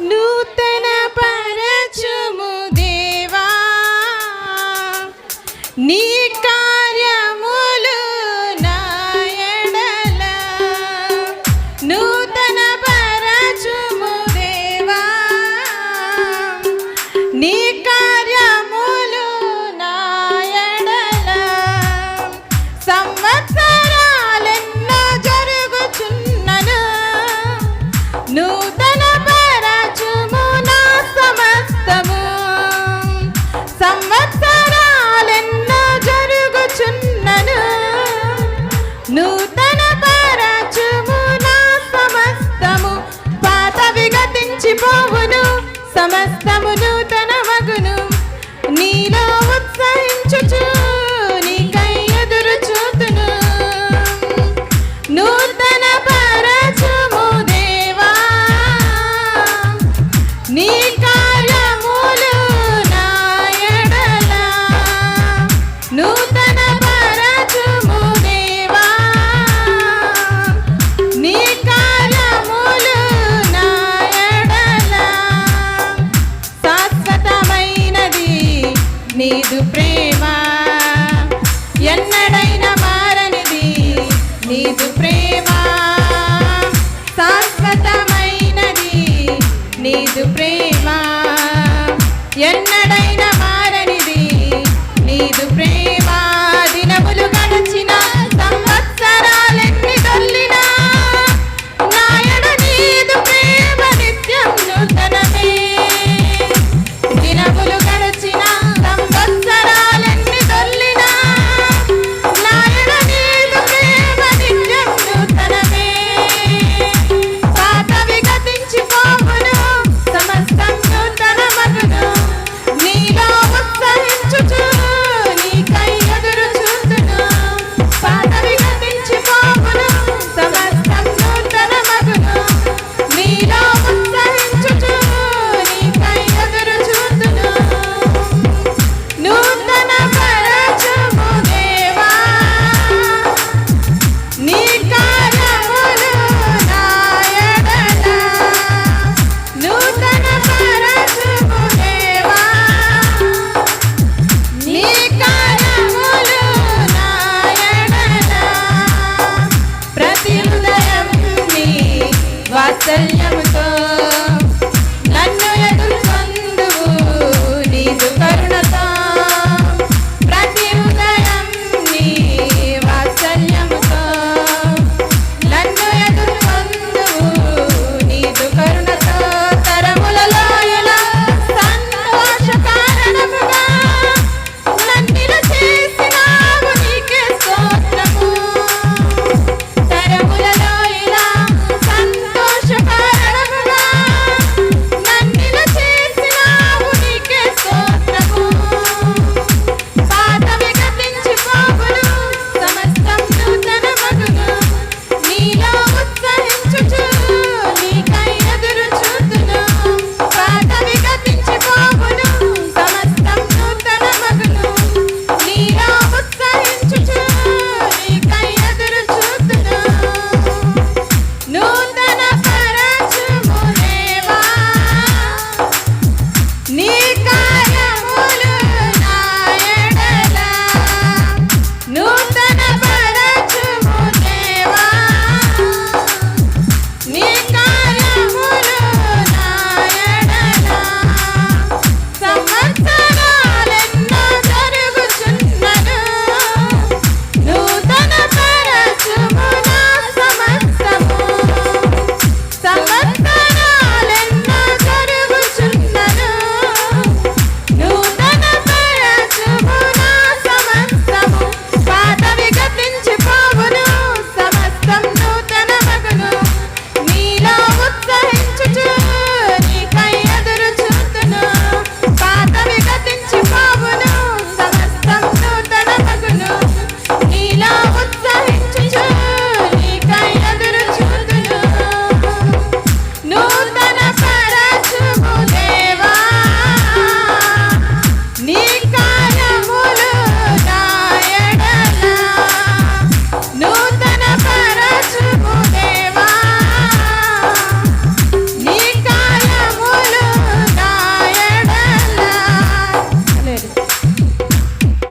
నూతన పరచుము దేవా. నీ కార్యములు నాయడల. నూతన పరచుము దేవా. నీ కార్యములు నాయడల. సంవత్సరాలెన్నో జరుగుచున్నను. నూతన సంవత్సరాలెన్నో జరుగుచున్నను. నూతన పరచుము నా సమస్తము. పాత విగతించిపోవును. సమస్త me do prêmio. Vasselha, muito então.